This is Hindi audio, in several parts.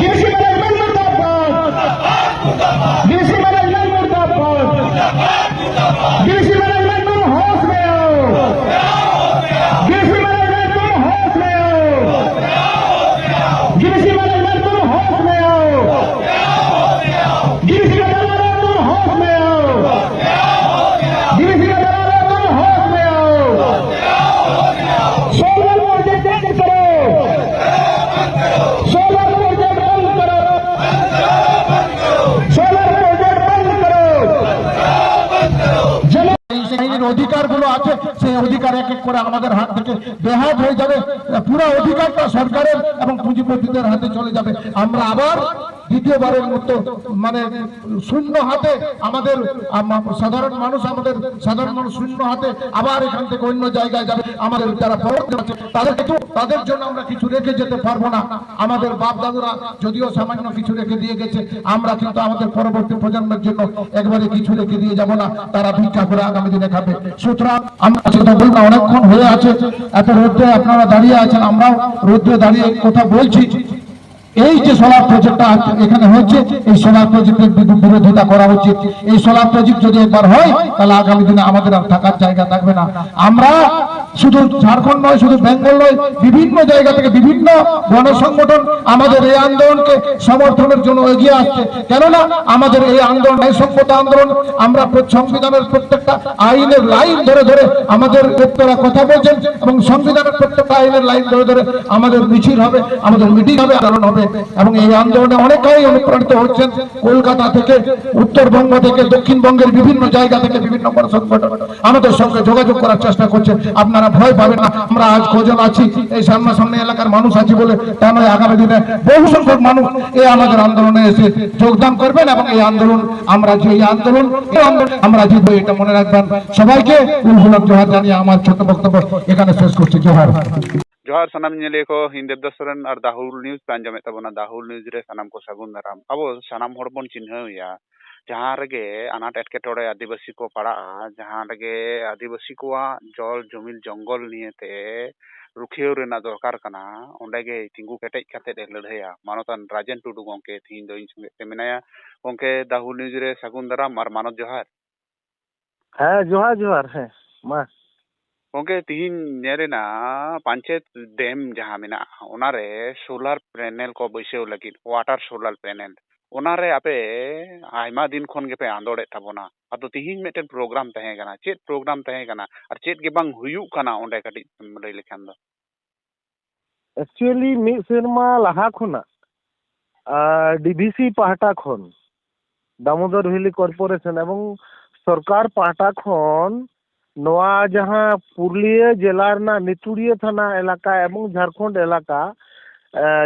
জিনিসের অধিকারগুলো আছে, সেই অধিকার এক এক করে আমাদের হাত থেকে বেহাত হয়ে যাবে। পুরো অধিকারটা সরকারের এবং পুঁজিপতিদের হাতে চলে যাবে। আমরা আবার দ্বিতীয়বারের মতো মানে শূন্য হাতে আমাদের সাধারণ মানুষ আমাদের সাধারণ মানুষ শূন্য হাতে আবার এখান থেকে অন্য জায়গায় যাবে। আমাদের যারা পরবর্তী আছে তাদের কিন্তু তাদের জন্য আমরা কিছু রেখে যেতে পারব না। আমাদের বাপ দাদুরা যদিও সামান্য কিছু রেখে দিয়ে গেছে আমরা কিন্তু আমাদের পরবর্তী প্রজন্মের জন্য একবারে কিছু রেখে দিয়ে যাব না। তারা ভিক্ষা করে আগামী দিনে খাবে। সুতরাং আমরা সেটা বলব না, অনেকক্ষণ হয়ে আছে। এত রোদ্রে আপনারা দাঁড়িয়ে আছেন আমরাও রোদ্রে দাঁড়িয়ে কথা বলছি। এই যে সোলার প্রজেক্টটা এখানে হচ্ছে এই সোলার প্রজেক্টের বিরু- বিরোধিতা করা উচিত। এই সোলার প্রজেক্ট যদি একবার হয়, তাহলে আগামী দিনে আমাদের আর থাকার জায়গা থাকবে না। আমরা শুধু ঝাড়খণ্ড নয়, শুধু বেঙ্গল নয়, বিভিন্ন জায়গা থেকে বিভিন্ন গণসংগঠন আমাদের এই আন্দোলনকে সমর্থনের জন্য এগিয়ে আসছে। কেননা, আমাদের এই আন্দোলন ন্যায়সঙ্গত আন্দোলন, আমরা সংবিধানের প্রত্যেকটা আইনের লাইন ধরে ধরে আমাদের বক্তারা কথা বলছেন এবং সংবিধানের প্রত্যেকটা আইনের লাইন ধরে ধরে আমাদের মিছিল হবে, আমাদের মিটিং হবে আন্দোলন হবে। এবং এই আন্দোলনে অনেকেই অনুপ্রাণিত হচ্ছেন কলকাতা থেকে, উত্তরবঙ্গ থেকে, দক্ষিণবঙ্গের বিভিন্ন জায়গা থেকে বিভিন্ন আমাদের সঙ্গে যোগাযোগ করার চেষ্টা করছে আপনারা ভয় পাবেন না। আমরা আজ কজন আছি? এই সামনাসামনি এলাকার মানুষ আছি বলে তা নয় আগামী দিনে বহু সংখ্যক মানুষ এই আমাদের আন্দোলনে এসে যোগদান করবেন এবং এই আন্দোলন আমরা যে এই আন্দোলন আমরা জিতবো এটা মনে রাখবেন। সবাইকে উলহুলক জোহার জানিয়ে আমার ছোট বক্তব্য এখানে শেষ করছি। জোহার। ᱡᱚᱦᱟᱨ ᱥᱟᱱᱟᱢ ᱧᱮᱞᱤᱭᱟᱹ ᱠᱚ ᱤᱧ ᱫᱮᱵᱫᱟᱥ ᱥᱚᱨᱮᱱ ᱟᱨ ᱫᱟᱦᱩᱞ ᱱᱤᱭᱩᱡ ᱯᱮ ᱟᱸᱡᱚᱢᱮᱫ ᱛᱟᱵᱚᱱᱟ ᱫᱟᱦᱩᱞ ᱱᱤᱭᱩᱡ ᱨᱮ ᱥᱟᱱᱟᱢ ᱠᱚ ᱥᱟᱹᱜᱩᱱ ᱫᱟᱨᱟᱢ ᱟᱵᱚ ᱥᱟᱱᱟᱢ ᱦᱚᱲ ᱵᱚᱱ ᱪᱤᱱᱦᱟᱹᱣᱮᱭᱟ ᱡᱟᱦᱟᱸ ᱨᱮᱜᱮ ᱟᱱᱟᱴ ᱮᱴᱠᱮᱴᱚᱬᱮ ᱟᱹᱫᱤᱵᱟᱹᱥᱤ ᱠᱚ ᱯᱟᱲᱟᱜᱼᱟ ᱡᱟᱦᱟᱸ ᱨᱮᱜᱮ ᱟᱹᱫᱤᱵᱟᱹᱥᱤ ᱠᱚᱣᱟᱜ ᱡᱚᱞ ᱡᱚᱢᱤᱞ ᱡᱚᱝᱜᱚᱞ ᱱᱤᱭᱮᱛᱮ ᱨᱩᱠᱷᱤᱭᱟᱹᱣ ᱨᱮᱱᱟᱜ ᱫᱚᱨᱠᱟর ᱠᱟᱱᱟ ᱚᱸᱰᱮᱜᱮ ᱛᱤᱸᱜᱩ ᱠᱮᱴᱮᱡ ᱠᱟᱛᱮᱫ ᱮ ᱞᱟᱹᱲᱦᱟᱹᱭᱟ ᱢᱟᱱᱚᱛᱟᱱ ᱨᱟᱡᱮᱱ ᱴᱩᱰᱩ ᱜᱚᱝᱠᱮ ᱛᱤᱦᱤᱧ ᱫᱚ ᱤᱧ ᱥᱚᱸᱜᱮ ᱛᱮ ᱢᱮᱱᱟᱭᱟ ᱜᱚᱝᱠᱮ ᱫᱟᱦᱩᱞ ᱱᱤᱭᱩᱡ ᱨᱮ ᱥᱟᱹᱜᱩᱱ ᱫᱟᱨᱟᱢ ᱟᱨ ᱢᱟᱱᱚᱛ ᱡᱚᱦᱟᱨ ᱦᱮᱸ ᱡᱚᱦᱟᱨ ᱡᱚᱦᱟᱨ ᱦᱮᱸ ᱢᱟ ᱜᱚᱝᱠᱮ ᱛᱤᱦᱤᱧ ᱧᱮᱞ ᱮᱱᱟ ᱯᱟᱧᱪᱮᱛ ᱰᱮᱢ ᱡᱟᱦᱟᱸ ᱢᱮᱱᱟᱜᱼᱟ ᱚᱱᱟᱨᱮ ᱥᱳᱞᱟᱨ ᱯᱮᱱᱮᱞ ᱠᱚ ᱵᱟᱹᱭᱥᱟᱹᱣ ᱞᱟᱹᱜᱤᱫ ᱚᱣᱟᱴᱟᱨ ᱥᱳᱞᱟᱨ ᱯᱮᱱᱮᱞ ᱚᱱᱟᱨᱮ ᱟᱯᱮ ᱟᱭᱢᱟ ᱫᱤᱱ ᱠᱷᱚᱱ ᱜᱮᱯᱮ ᱟᱸᱫᱳᱲᱮᱫ ᱛᱟᱵᱚᱱᱟ ᱟᱫᱚ ᱛᱤᱦᱤᱧ ᱢᱤᱫᱴᱮᱱ ᱯᱨᱳᱜᱨᱟᱢ ᱛᱟᱦᱮᱸ ᱠᱟᱱᱟ ᱪᱮᱫ ᱯᱨᱳᱜᱨᱟᱢ ᱛᱟᱦᱮᱸ ᱠᱟᱱᱟ ᱟᱨ ᱪᱮᱫ ᱜᱮ ᱵᱟᱝ ᱦᱩᱭᱩᱜ ᱠᱟᱱᱟ ᱚᱸᱰᱮ ᱠᱟᱹᱴᱤᱡ ᱞᱟᱹᱭ ᱞᱮᱠᱷᱟᱱ ᱫᱚ ᱮᱠᱪᱩᱭᱮᱞᱤ ᱢᱤᱫ ᱥᱮᱨᱢᱟ ᱞᱟᱦᱟ ᱠᱷᱚᱱᱟᱜ ᱰᱤᱵᱷᱤᱥᱤ ᱯᱟᱦᱴᱟ ᱠᱷᱚᱱ ᱫᱟᱢᱳᱫᱚᱨ ᱵᱷᱮᱞᱤ ᱠᱚᱨᱯᱳᱨᱮᱥᱚᱱ ᱮᱵᱚᱝ ᱥᱚᱨᱠᱟᱨ ᱯᱟᱦᱴᱟ ᱠᱷᱚᱱ ᱱᱚᱣᱟ ᱡᱟᱦᱟᱸ ᱯᱩᱨᱩᱞᱤᱭᱟᱹ ᱡᱮᱞᱟ ᱨᱮᱱᱟᱜ ᱱᱤᱛᱩᱲᱤᱭᱟᱹ ᱛᱷᱟᱱᱟ ᱮᱞᱟᱠᱟ ᱮᱵᱚᱝ ᱡᱷᱟᱲᱠᱷᱚᱸᱰ ᱮᱞᱟᱠᱟ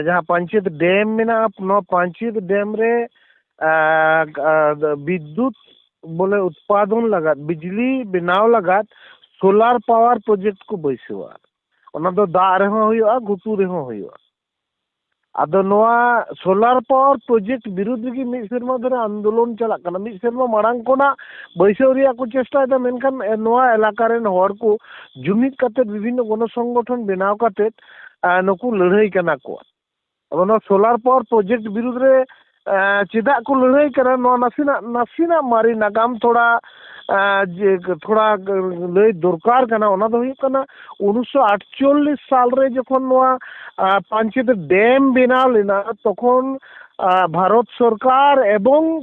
ᱡᱟᱦᱟᱸ ᱯᱟᱧᱪᱮᱛ ᱰᱮᱢ ᱢᱮᱱᱟᱜᱼᱟ ᱱᱚᱣᱟ ᱯᱟᱧᱪᱮᱛ ᱰᱮᱢ ᱨᱮ ᱵᱤᱫᱽᱫᱩᱛ ᱵᱚᱞᱮ ᱩᱛᱯᱟᱫᱚᱱ ᱞᱟᱜᱟᱫ ᱵᱤᱡᱽᱞᱤ ᱵᱮᱱᱟᱣ ᱞᱟᱜᱟᱫ ᱥᱳᱞᱟᱨ ᱯᱟᱣᱟᱨ ᱯᱨᱚᱡᱮᱠᱴ ᱠᱚ ᱵᱟᱹᱭᱥᱟᱹᱣᱟ ᱚᱱᱟ ᱫᱚ ᱫᱟᱜ ᱨᱮᱦᱚᱸ ᱦᱩᱭᱩᱜᱼᱟ ᱜᱷᱩᱴᱩ ᱨᱮᱦᱚᱸ ᱦᱩᱭᱩᱜᱼᱟ ᱟᱫᱚ ᱱᱚᱣᱟ ᱥᱳᱞᱟᱨ ᱯᱟᱣᱟᱨ ᱯᱨᱚᱡᱮᱠᱴ ᱵᱤᱨᱩᱫᱽ ᱨᱮᱜᱮ ᱢᱤᱫ ᱥᱮᱨᱢᱟ ᱫᱷᱚᱨᱮ ᱟᱱᱫᱳᱞᱚᱱ ᱪᱟᱞᱟᱜ ᱠᱟᱱᱟ ᱢᱤᱫ ᱥᱮᱨᱢᱟ ᱢᱟᱲᱟᱝ ᱠᱷᱚᱱᱟᱜ ᱵᱟᱹᱭᱥᱟᱹᱣ ᱨᱮᱭᱟᱜ ᱠᱚ ᱪᱮᱥᱴᱟᱭᱮᱫᱟ ᱢᱮᱱᱠᱷᱟᱱ ᱱᱚᱣᱟ ᱮᱞᱟᱠᱟ ᱨᱮᱱ ᱦᱚᱲ ᱠᱚ ᱡᱩᱢᱤᱫ ᱠᱟᱛᱮᱫ ᱵᱤᱵᱷᱤᱱᱱᱚ ᱜᱚᱱᱚ ᱥᱚᱝᱜᱚᱴᱷᱚᱱ ᱵᱮᱱᱟᱣ ᱠᱟᱛᱮᱫ ᱱᱩᱠᱩ ᱞᱟᱹᱲᱦᱟᱹᱭ ᱠᱟᱱᱟ ᱠᱚ ᱟᱫᱚ ᱱᱚᱣᱟ ᱥᱳᱞᱟᱨ ᱯᱟᱣᱟᱨ ᱯᱨᱚᱡᱮᱠᱴ ᱵᱤᱨᱩᱫᱽ ᱨᱮ ᱪᱮᱫᱟᱜ ᱠᱚ ᱞᱟᱹᱲᱦᱟᱹᱭ ᱠᱟᱱᱟ ᱱᱚᱣᱟ ᱱᱟᱥᱮᱱᱟᱜ ᱱᱟᱥᱮᱱᱟᱜ ᱢᱟᱨᱮ ᱱᱟᱜᱟᱢ ᱛᱷᱚᱲᱟ ᱡᱮ ᱛᱷᱚᱲᱟ ᱞᱟᱹᱭ ᱫᱚᱨᱠᱟᱨ ᱠᱟᱱᱟ ᱚᱱᱟ ᱫᱚ ᱦᱩᱭᱩᱜ ᱠᱟᱱᱟ ᱩᱱᱤᱥᱥᱚ ᱟᱴᱪᱚᱞᱞᱤᱥ ᱥᱟᱞᱨᱮ ᱡᱚᱠᱷᱚᱱ ᱱᱚᱣᱟ ᱯᱟᱧᱪᱮᱛ ᱰᱮᱢ ᱵᱮᱱᱟᱣ ᱞᱮᱱᱟ ᱛᱚᱠᱷᱚᱱ ভারত সরকার এবং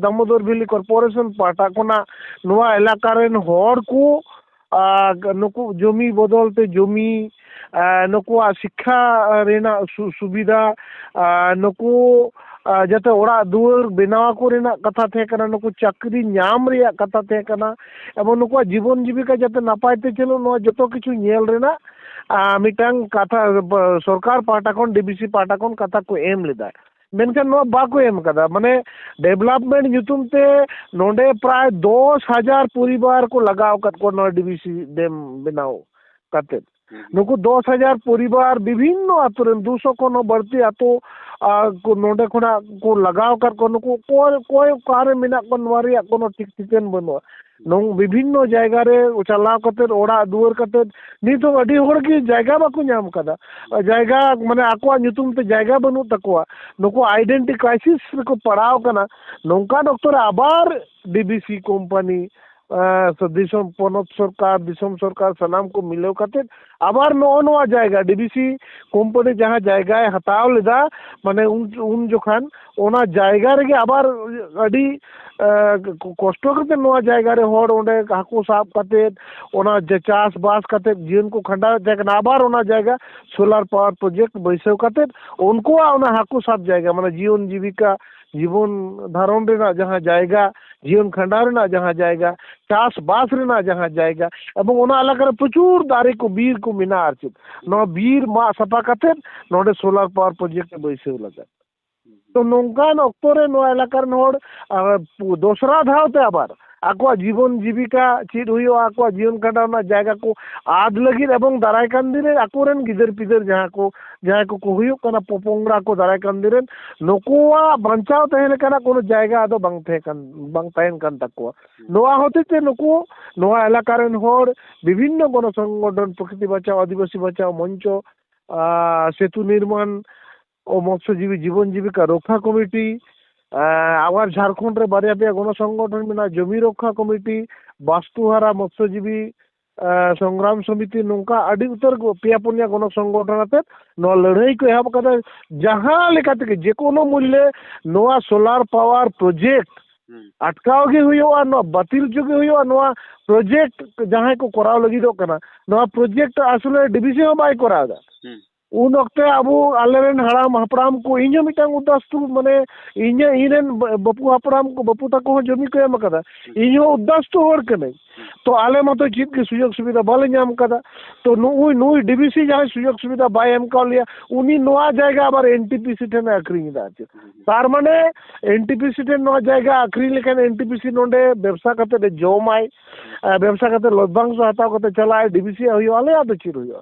দামোদর ভ্যালি কর্পোরেশন পাটা ᱠᱷᱚᱱᱟᱜ ᱱᱚᱣᱟ ᱮᱞᱟᱠᱟ ᱨᱮᱱ ᱦᱚᱲ ᱠᱚ ᱱᱩᱠᱩ ᱡᱚᱢᱤ ᱵᱚᱫᱚᱞᱛᱮ ᱡᱚᱢᱤ ᱱᱩᱠᱩᱣᱟᱜ ᱥᱤᱠᱠᱷᱟ ᱨᱮᱱᱟᱜ ᱥᱩᱵᱤᱫᱷᱟ ᱱᱩᱠᱩ ᱡᱟᱛᱮ ᱚᱲᱟᱜ ᱫᱩᱣᱟᱹᱨ ᱵᱮᱱᱟᱣ ᱠᱚ ᱨᱮᱱᱟᱜ ᱠᱟᱛᱷᱟ ᱛᱟᱦᱮᱸ ᱠᱟᱱᱟ ᱱᱩᱠᱩ ᱪᱟᱹᱠᱨᱤ ᱧᱟᱢ ᱨᱮᱭᱟᱜ ᱠᱟᱛᱷᱟ ᱛᱟᱦᱮᱸ ᱠᱟᱱᱟ ᱮᱵᱚᱝ ᱱᱩᱠᱩᱣᱟᱜ ᱡᱤᱵᱚᱱ ᱡᱤᱵᱤᱠᱟ ᱡᱟᱛᱮ ᱱᱟᱯᱟᱭ ᱛᱮ ᱪᱟᱹᱞᱩᱜ ᱱᱚᱣᱟ ᱡᱚᱛᱚ ᱠᱤᱪᱷᱩ ᱧᱮᱞ ᱨᱮᱱᱟᱜ ᱢᱤᱫᱴᱟᱝ ᱠᱟᱛᱷᱟ ᱥᱚᱨᱠᱟᱨ ᱯᱟᱦᱴᱟ ᱠᱷᱚᱱ ᱰᱤᱵᱤᱥᱤ ᱯᱟᱦᱴᱟ ᱠᱷᱚᱱ ᱠᱟᱛᱷᱟ ᱠᱚ ᱮᱢ ᱞᱮᱫᱟ ᱢᱮᱱᱠᱷᱟᱱ ᱱᱚᱣᱟ ᱵᱟᱠᱚ ᱮᱢ ᱠᱟᱫᱟ ᱢᱟᱱᱮ ᱰᱮᱵᱷᱞᱚᱯᱢᱮᱱᱴ ᱧᱩᱛᱩᱢ ᱛᱮ ᱱᱚᱰᱮ ᱯᱨᱟᱭ ᱫᱚᱥ ᱦᱟᱡᱟᱨ ᱯᱚᱨᱤᱵᱟᱨ ᱠᱚ ᱞᱟᱜᱟᱣ ᱟᱠᱟᱫ ᱠᱚᱣᱟ ᱱᱚᱣᱟ ᱰᱤᱵᱤᱥᱤ ᱰᱮᱢ ᱵᱮᱱᱟᱣ ᱠᱟᱛᱮᱫ ᱱᱩᱠᱩ ᱫᱚᱥ ᱦᱟᱡᱟᱨ ᱯᱚᱨᱤᱵᱟᱨ ᱵᱤᱵᱷᱤᱱᱱᱚ ᱟᱛᱳ ᱨᱮᱱ ᱫᱩᱥᱚ ᱠᱷᱚᱱ ᱦᱚᱸ ᱵᱟᱹᱲᱛᱤ ᱟᱛᱳ ᱱᱚᱰᱮ ᱠᱷᱚᱱᱟᱜ ᱠᱚ ᱞᱟᱜᱟᱣ ᱟᱠᱟᱫ ᱠᱚᱣᱟ ᱱᱩᱠᱩ ᱚᱠᱚᱭ ᱚᱠᱚᱭ ᱚᱠᱟᱨᱮ ᱢᱮᱱᱟᱜ ᱠᱚᱣᱟ ᱱᱚᱣᱟ ᱨᱮᱭᱟᱜ ᱠᱳᱱᱳ ᱴᱷᱤᱠ ᱴᱷᱤᱠᱟᱹᱱ ᱵᱟᱹᱱᱩᱜᱼᱟ ᱱᱚᱝ ᱵᱤᱵᱷᱤᱱᱱᱚ ᱡᱟᱭᱜᱟ ᱨᱮ ᱪᱟᱞᱟᱣ ᱠᱟᱛᱮᱫ ᱚᱲᱟᱜ ᱫᱩᱣᱟᱹᱨ ᱠᱟᱛᱮᱫ ᱱᱤᱛ ᱦᱚᱸ ᱟᱹᱰᱤ ᱦᱚᱲ ᱜᱮ ᱡᱟᱭᱜᱟ ᱵᱟᱠᱚ ᱧᱟᱢ ᱠᱟᱫᱟ ᱡᱟᱭᱜᱟ ᱢᱟᱱᱮ ᱟᱠᱚᱣᱟᱜ ᱧᱩᱛᱩᱢ ᱛᱮ ᱡᱟᱭᱜᱟ ᱵᱟᱹᱱᱩᱜ ᱛᱟᱠᱚᱣᱟ ᱱᱩᱠᱩ ᱟᱭᱰᱮᱱᱴᱤ ᱠᱨᱟᱭᱥᱤᱥ ᱨᱮᱠᱚ ᱯᱟᱲᱟᱣ ᱠᱟᱱᱟ ᱱᱚᱝᱠᱟᱱ ᱚᱠᱛᱚ ᱨᱮ ᱟᱵᱟᱨ ᱰᱤᱵᱤᱥᱤ ᱠᱳᱢᱯᱟᱱᱤ ᱥᱮ ᱫᱤᱥᱚᱢ ᱯᱚᱱᱚᱛ ᱥᱚᱨᱠᱟᱨ ᱫᱤᱥᱚᱢ ᱥᱚᱨᱠᱟᱨ ᱥᱟᱱᱟᱢ ᱠᱚ ᱢᱤᱞᱟᱹᱣ ᱠᱟᱛᱮᱫ ᱟᱵᱟᱨ ᱱᱚᱜᱼᱚ ᱱᱚᱣᱟ ᱡᱟᱭᱜᱟ ᱰᱤᱵᱤᱥᱤ ᱠᱳᱢᱯᱟᱱᱤ ᱡᱟᱦᱟᱸ ᱡᱟᱭᱜᱟᱭ ᱦᱟᱛᱟᱣ ᱞᱮᱫᱟ ᱢᱟᱱᱮ ᱩᱱ ᱩᱱ ᱡᱚᱠᱷᱟᱱ ᱚᱱᱟ ᱡᱟᱭᱜᱟ ᱨᱮᱜᱮ ᱟᱵᱟᱨ ᱟᱹᱰᱤ ᱠᱚᱥᱴᱚ ᱠᱟᱛᱮᱫ ᱱᱚᱣᱟ ᱡᱟᱭᱜᱟ ᱨᱮ ᱦᱚᱲ ᱚᱸᱰᱮ ᱦᱟᱹᱠᱩ ᱥᱟᱵ ᱠᱟᱛᱮᱫ ᱚᱱᱟ ᱪᱟᱥᱵᱟস ᱠᱟᱛᱮᱫ ᱡᱤᱭᱚᱱ ᱠᱚ ᱠᱷᱟᱸᱰᱟᱣᱮᱫ ᱛᱟᱦᱮᱸ ᱠᱟᱱᱟ ᱟᱵᱟᱨ ᱚᱱᱟ ᱡᱟᱭᱜᱟ ᱥᱳᱞᱟᱨ ᱯᱟᱣᱟᱨ ᱯᱨᱚᱡᱮᱠᱴ ᱵᱟᱹᱭᱥᱟᱹᱣ ᱠᱟᱛᱮᱫ ᱩᱱᱠᱩᱣᱟᱜ ᱚᱱᱟ ᱦᱟᱹᱠᱩ ᱥᱟᱵ ᱡᱟᱭᱜᱟ ᱢᱟᱱᱮ ᱡᱤᱭᱚᱱ ᱡᱤᱵᱤᱠᱟ जीवन धारण रेना जहाँ जायगा जीवन खंडा रेना जहाँ जायगा चास बास रेना जहाँ जायगा एवं ओना अलगर प्रचुर दारे को बीर को मिना अर्चित नो बीर मा सपा कते नोडे सोलर पावर प्रोजेक्ट बैसे लगा। तो नोंका नोक्तोरे नो अलगर नोड दूसरा ᱟᱠᱚᱣᱟᱜ ᱡᱤᱵᱚᱱ ᱡᱤᱵᱤᱠᱟ ᱪᱮᱫ ᱦᱩᱭᱩᱜᱼᱟ ᱟᱠᱚᱣᱟᱜ ᱡᱤᱭᱚᱱ ᱠᱷᱟᱸᱰᱟᱣ ᱨᱮᱱᱟᱜ ᱡᱟᱭᱜᱟ ᱠᱚ ᱟᱫ ᱞᱟᱹᱜᱤᱫ ᱮᱵᱚᱝ ᱫᱟᱨᱟᱭ ᱠᱟᱱ ᱫᱤᱱ ᱨᱮ ᱟᱠᱚᱨᱮᱱ ᱜᱤᱫᱟᱹᱨ ᱯᱤᱫᱟᱹᱨ ᱡᱟᱦᱟᱸ ᱠᱚ ᱡᱟᱦᱟᱸᱭ ᱠᱚᱠᱚ ᱦᱩᱭᱩᱜ ᱠᱟᱱᱟ ᱯᱚᱯᱚᱝᱲᱟ ᱠᱚ ᱫᱟᱨᱟᱭ ᱠᱟᱱ ᱫᱤᱱ ᱨᱮᱱ ᱱᱩᱠᱩᱣᱟᱜ ᱵᱟᱧᱪᱟᱣ ᱛᱟᱦᱮᱸ ᱞᱮᱠᱟᱱᱟᱜ ᱠᱳᱱᱳ ᱡᱟᱭᱜᱟ ᱟᱫᱚ ᱵᱟᱝ ᱛᱟᱦᱮᱸ ᱠᱟᱱ ᱵᱟᱝ ᱛᱟᱦᱮᱱ ᱠᱟᱱ ᱛᱟᱠᱚᱣᱟ ᱱᱚᱣᱟ ᱦᱚᱛᱮᱡ ᱛᱮ ᱱᱩᱠᱩ ᱱᱚᱣᱟ ᱮᱞᱟᱠᱟ ᱨᱮᱱ ᱦᱚᱲ ᱵᱤᱵᱷᱤᱱᱱᱚ ᱜᱚᱱᱚ সংগঠন প্রকৃতি বাঁচাও আদিবাসী বাঁচাও মঞ্চ সেতু নির্মাণ ও মৎস্যজীবী জীবন জীবিকা রক্ষা কমিটি আবার ঝাড়খণ্ডরে বারিয়া পেয়া গণসংগঠন মেনা জমি রক্ষা কমিটি বাস্তুহারা মৎস্যজীবী সংগ্রাম সমিতি ᱱᱚᱝᱠᱟ ᱟᱹᱰᱤ ᱩᱛᱟᱹᱨ ᱯᱮᱭᱟ ᱯᱩᱱᱭᱟ ᱜᱚᱱᱚ ᱥᱚᱝᱜᱚᱴᱷᱚᱱ ᱟᱛᱮ ᱱᱚᱣᱟ ᱞᱟᱹᱲᱦᱟᱹᱭ ᱠᱚ ᱮᱦᱚᱵ ᱟᱠᱟᱫᱟ ᱡᱟᱦᱟᱸ ᱞᱮᱠᱟ ᱛᱮᱜᱮ ᱡᱮ ᱠᱳᱱᱳ ᱢᱩᱞᱞᱮ ᱱᱚᱣᱟ ᱥᱳᱞᱟᱨ ᱯᱟᱣᱟᱨ ᱯᱨᱚᱡᱮᱠᱴ ᱟᱴᱠᱟᱣ ᱜᱮ ᱦᱩᱭᱩᱜᱼᱟ ᱱᱚᱣᱟ ᱵᱟᱹᱛᱤᱞ ᱡᱩᱜᱮ ᱦᱩᱭᱩᱜᱼᱟ ᱱᱚᱣᱟ ᱯᱨᱚᱡᱮᱠᱴ ᱡᱟᱦᱟᱸᱭ ᱠᱚ ᱠᱚᱨᱟᱣ ᱞᱟᱹᱜᱤᱫᱚᱜ ᱠᱟᱱᱟ ᱱᱚᱣᱟ ᱯᱨᱚᱡᱮᱠᱴ ᱟᱥᱚᱞᱮ ᱰᱤᱵᱷᱤᱥᱤ ᱦᱚᱸ ᱵᱟᱭ ᱠᱚᱨᱟᱣ ᱮᱫᱟ ᱩᱱ ᱚᱠᱛᱮ ᱟᱵᱚ ᱟᱞᱮᱨᱮᱱ ᱦᱟᱲᱟᱢ ᱦᱟᱯᱲᱟᱢ ᱠᱚ ᱤᱧ ᱦᱚᱸ ᱢᱤᱫᱴᱟᱝ ᱩᱫᱟᱥᱛᱩ ᱢᱟᱱᱮ ᱤᱧ ᱤᱧ ᱨᱮᱱ ᱵᱟᱯᱩ ᱦᱟᱯᱲᱟᱢ ᱠᱚ ᱵᱟᱯᱩ ᱛᱟᱠᱚ ᱦᱚᱸ ᱡᱚᱢᱤ ᱠᱚ ᱮᱢ ᱟᱠᱟᱫᱟ ᱤᱧ ᱦᱚᱸ ᱩᱫᱟᱥᱛᱩ ᱦᱚᱲ ᱠᱟᱹᱱᱟᱹᱧ ᱛᱚ ᱟᱞᱮ ᱢᱟᱛᱚ ᱪᱮᱫ ᱜᱮ ᱥᱩᱡᱳᱜᱽ ᱥᱩᱵᱤᱫᱷᱟ ᱵᱟᱞᱮ ᱧᱟᱢ ᱟᱠᱟᱫᱟ ᱛᱚ ᱱᱩᱭ ᱱᱩᱭ ᱰᱤᱵᱤᱥᱤ ᱡᱟᱦᱟᱸᱭ ᱥᱩᱡᱳᱜᱽ ᱥᱩᱵᱤᱫᱷᱟ ᱵᱟᱭ ᱮᱢ ᱠᱟᱣ ᱞᱮᱭᱟ ᱩᱱᱤ ᱱᱚᱣᱟ ᱡᱟᱭᱜᱟ ᱟᱵᱟᱨ ᱮᱱᱴᱤᱯᱤᱥᱤ ᱴᱷᱮᱱᱮ ᱟᱠᱷᱨᱤᱧ ᱮᱫᱟ ᱪᱮᱫ তার মানে এনটিপিসি ᱴᱷᱮᱱ ᱱᱚᱣᱟ ᱡᱟᱭᱜᱟ ᱟᱠᱷᱨᱤᱧ ᱞᱮᱠᱷᱟᱱ ᱮᱱᱴᱤᱯᱤᱥᱤ ᱱᱚᱰᱮ ব্যবসা ᱠᱟᱛᱮ ᱡᱚᱢᱟᱭ ব্যবসা ᱠᱟᱛᱮ ᱞᱚᱵᱽᱫᱟᱝᱥᱚ ᱦᱟᱛᱟᱣ ᱠᱟᱛᱮ ᱪᱟᱞᱟᱜᱼᱟᱭ ᱰᱤᱵᱤᱥᱤ ᱦᱩᱭᱩᱜᱼᱟ ᱟᱞᱮᱭᱟᱜ ᱫᱚ ᱪᱮᱫ ᱦᱩᱭᱩᱜᱼᱟ